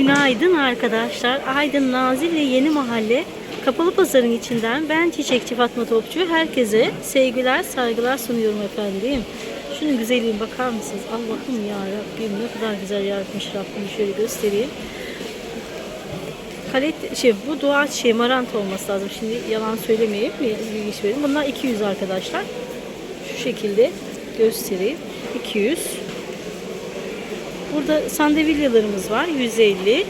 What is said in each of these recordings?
Günaydın arkadaşlar. Aydın Nazilli Yeni Mahalle Kapalı Pazarın içinden ben Çiçekçi Fatma Topçu. Herkese sevgiler, saygılar sunuyorum efendim. Şunun güzelliğine bakar mısınız? Allah'ım ya Rabbim ne kadar güzel yaratmış Rabbim. Şöyle göstereyim. Kalet, şey, bu dua şey marant olması lazım. Şimdi yalan söylemeyeyim. Bilgi vereyim. Bunlar 200 arkadaşlar. Şu şekilde göstereyim. 200. Burada sandalyelerimiz var 150.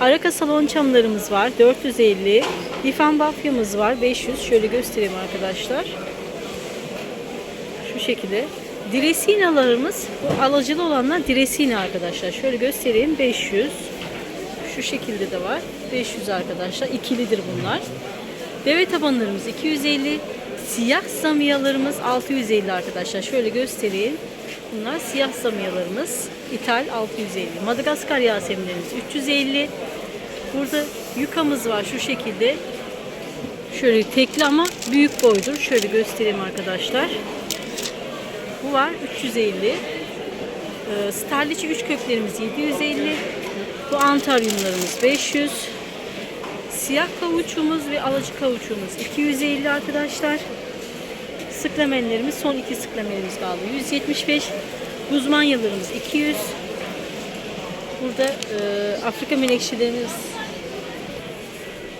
Araka salon çamlarımız var 450. Lifan bafyamız var 500. Şöyle göstereyim arkadaşlar. Şu şekilde. Diresinalarımız bu alıcılı olanlar diresina arkadaşlar. Şöyle göstereyim 500. Şu şekilde de var. 500 arkadaşlar. İkilidir bunlar. Deve tabanlarımız 250. Siyah zamiyalarımız 650 arkadaşlar. Şöyle göstereyim. Bunlar siyah zamiyalarımız. İthal 650. Madagaskar yaseminlerimiz 350. Burada yukamız var şu şekilde. Şöyle tekli ama büyük boydur. Şöyle göstereyim arkadaşlar. Bu var 350. Ee, Starliçi 3 köklerimiz 750. Bu antaryumlarımız 500. Siyah kavuçumuz ve alıcı kavuçumuz 250 arkadaşlar. Sıklamenlerimiz son iki sıklamenimiz kaldı. 175. Guzmanyalarımız 200. Burada e, Afrika menekşelerimiz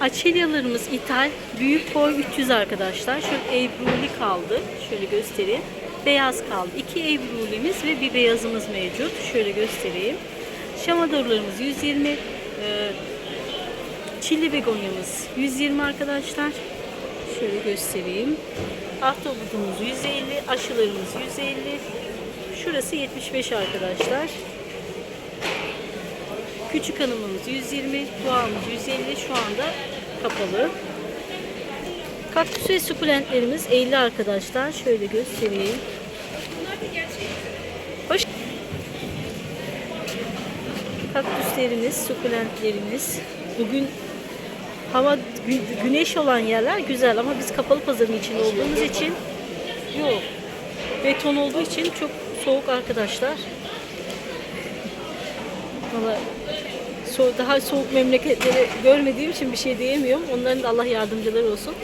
Açelyalarımız ithal. Büyük boy 300 arkadaşlar. Şöyle ebruli kaldı. Şöyle göstereyim. Beyaz kaldı. İki ebrulimiz ve bir beyazımız mevcut. Şöyle göstereyim. Şamadorlarımız 120. Ee, çilli begonyamız 120 arkadaşlar. Şöyle göstereyim. Ahtapot'umuz 150. Aşılarımız 150. Şurası 75 arkadaşlar. Küçük hanımımız 120, boğamız 150 şu anda kapalı. Kaktüs ve sukulentlerimiz 50 arkadaşlar. Şöyle göstereyim. Hoş Kaktüslerimiz, sukulentlerimiz. Bugün hava gü- güneş olan yerler güzel ama biz kapalı pazarın içinde olduğumuz için yok. Beton olduğu için çok soğuk arkadaşlar. Valla so- daha soğuk memleketleri görmediğim için bir şey diyemiyorum. Onların da Allah yardımcıları olsun.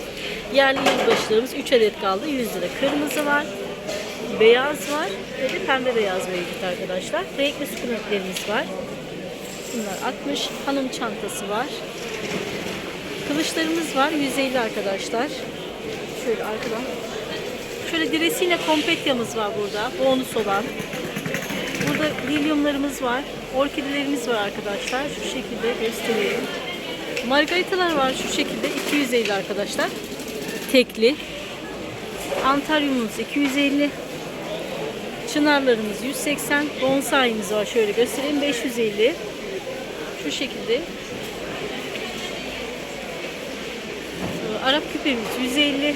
Yerli yılbaşlarımız 3 adet kaldı. 100 lira. Kırmızı var. Beyaz var. Ve de pembe beyaz mevcut arkadaşlar. Renkli sukulentlerimiz var. Bunlar 60. Hanım çantası var. Kılıçlarımız var. 150 arkadaşlar. Şöyle arkadan. Şöyle diresiyle kompetyamız var burada. Bonus olan. Burada lilyumlarımız var. Orkidelerimiz var arkadaşlar. Şu şekilde göstereyim. Margaritalar var şu şekilde 250 arkadaşlar. Tekli. Antaryumumuz 250. Çınarlarımız 180. Bonsai'miz var. Şöyle göstereyim. 550. Şu şekilde. Arap küpemiz 150.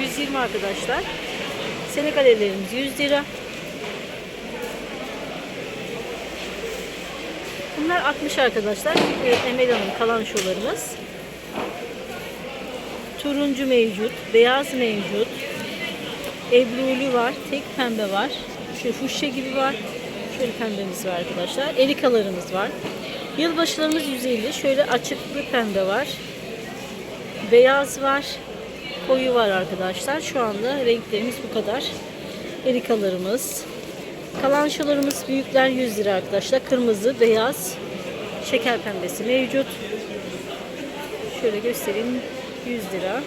120 arkadaşlar. Senegalelerimiz 100 lira. Bunlar 60 arkadaşlar. Ee, Emel Hanım kalan şolarımız. Turuncu mevcut, beyaz mevcut. Ebruli var, tek pembe var. Şöyle fuşya gibi var. Şöyle pembemiz var arkadaşlar. Erikalarımız var. Yılbaşılarımız 150. Şöyle açıklı pembe var. Beyaz var. Koyu var arkadaşlar. Şu anda renklerimiz bu kadar. Erikalarımız. Kalan şolarımız büyükler 100 lira arkadaşlar. Kırmızı, beyaz, şeker pembesi mevcut. Şöyle göstereyim. 100 lira.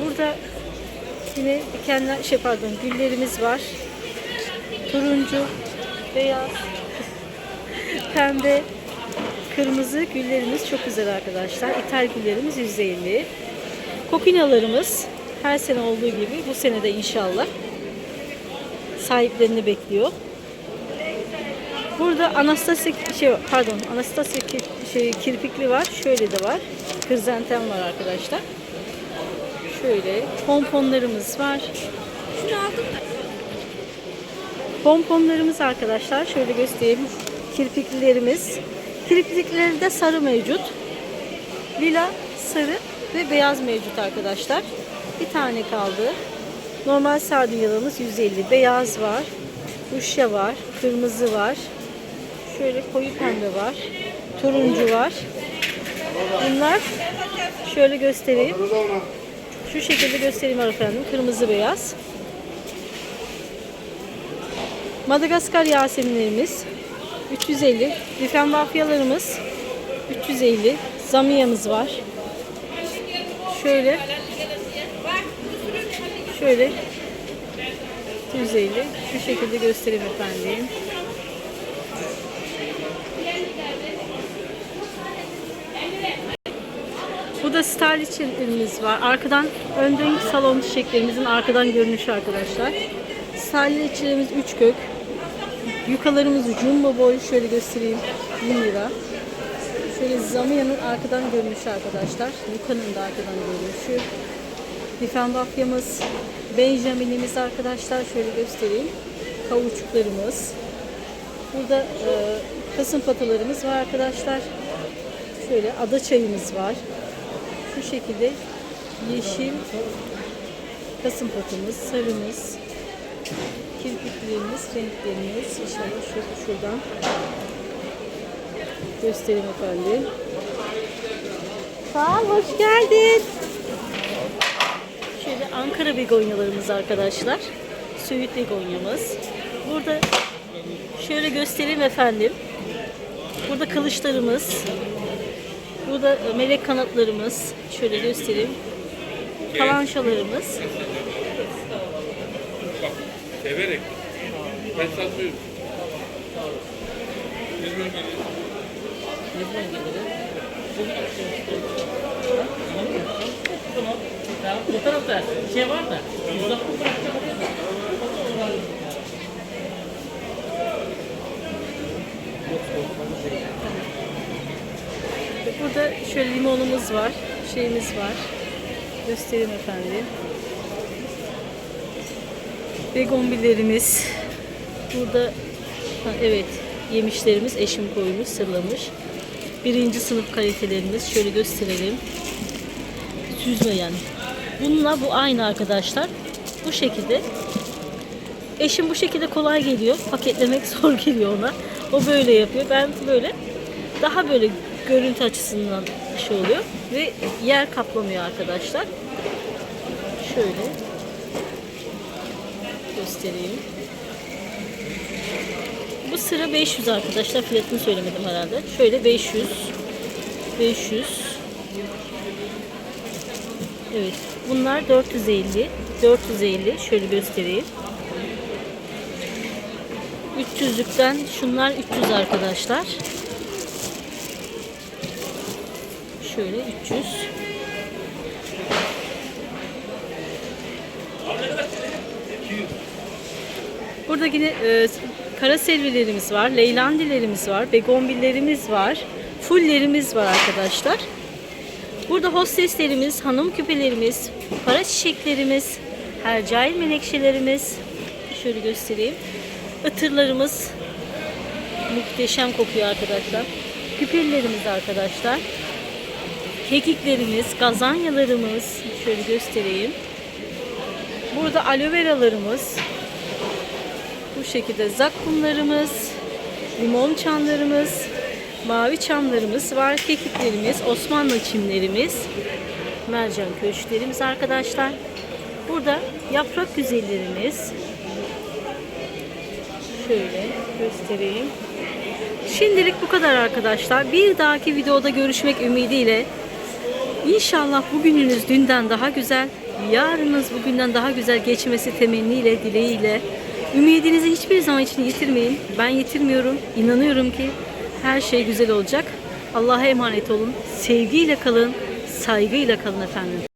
Burada yine dikenler, şey pardon güllerimiz var. Turuncu, beyaz, pembe, kırmızı güllerimiz çok güzel arkadaşlar. İthal güllerimiz %50. Kokinalarımız her sene olduğu gibi bu sene de inşallah sahiplerini bekliyor. Burada Anastasia şey pardon Anastasia şey kirpikli var. Şöyle de var. Kırzantem var arkadaşlar. Şöyle pomponlarımız var. Pomponlarımız arkadaşlar şöyle göstereyim. Kirpiklilerimiz. Kirpikleri de sarı mevcut. Lila, sarı ve beyaz mevcut arkadaşlar. Bir tane kaldı. Normal sardunyalarımız 150. Beyaz var. Uşya var. Kırmızı var. Şöyle koyu pembe var. Turuncu var. Bunlar şöyle göstereyim. Şu şekilde göstereyim efendim. Kırmızı beyaz. Madagaskar yaseminlerimiz 350. Difenbafyalarımız 350. Zamiyamız var. Şöyle şöyle 250. Şu şekilde göstereyim efendim. Bu da starliçlerimiz var. Arkadan önden salon çiçeklerimizin arkadan görünüşü arkadaşlar. Starliçlerimiz 3 kök. Yukalarımız jumbo boy. Şöyle göstereyim. 1000 lira. Şöyle Zamiya'nın arkadan görünüşü arkadaşlar. Yuka'nın da arkadan görünüşü. Difenbafyamız, Benjamin'imiz arkadaşlar. Şöyle göstereyim. Kavuçuklarımız. Burada e, kasım patalarımız var arkadaşlar. Şöyle ada çayımız var. Şu şekilde yeşil kasım patımız, sarımız, kirpiklerimiz, renklerimiz. İnşallah şu, şuradan göstereyim efendim. Sağ ol, hoş geldin. Şöyle Ankara begonyalarımız arkadaşlar. Söğüt begonyamız. Burada şöyle göstereyim efendim. Burada kılıçlarımız. Burada melek kanatlarımız. Şöyle göstereyim. Kalanşalarımız. Severek. Ben satmıyorum. Bu tarafta şey var da. Uzaklık da. Burada şöyle limonumuz var. Şeyimiz var. Göstereyim efendim. Begonbillerimiz. Burada ha, evet yemişlerimiz eşim koymuş, sırlamış. Birinci sınıf kalitelerimiz. Şöyle gösterelim. Süzme yani. Bununla bu aynı arkadaşlar. Bu şekilde. Eşim bu şekilde kolay geliyor. Paketlemek zor geliyor ona. O böyle yapıyor. Ben böyle daha böyle görüntü açısından şey oluyor. Ve yer kaplamıyor arkadaşlar. Şöyle göstereyim. Bu sıra 500 arkadaşlar. Fiyatını söylemedim herhalde. Şöyle 500 500 Evet. Bunlar 450. 450. Şöyle göstereyim. 300'lükten şunlar 300 arkadaşlar. Şöyle 300. Burada yine e, kara selvilerimiz var, leylandilerimiz var, begonbillerimiz var, fullerimiz var arkadaşlar. Burada hosteslerimiz, hanım küpelerimiz, para çiçeklerimiz, hercai menekşelerimiz, şöyle göstereyim. Itırlarımız muhteşem kokuyor arkadaşlar. Küpellerimiz arkadaşlar. Kekiklerimiz, gazanyalarımız, şöyle göstereyim. Burada aloe veralarımız, bu şekilde zakkumlarımız, limon çamlarımız, mavi çamlarımız var. Kekiklerimiz, Osmanlı çimlerimiz, mercan köşklerimiz arkadaşlar. Burada yaprak güzellerimiz. Şöyle göstereyim. Şimdilik bu kadar arkadaşlar. Bir dahaki videoda görüşmek ümidiyle. İnşallah bugününüz dünden daha güzel, yarınız bugünden daha güzel geçmesi temenniyle, dileğiyle. Ümidinizi hiçbir zaman için yitirmeyin. Ben yitirmiyorum. İnanıyorum ki her şey güzel olacak. Allah'a emanet olun. Sevgiyle kalın, saygıyla kalın efendim.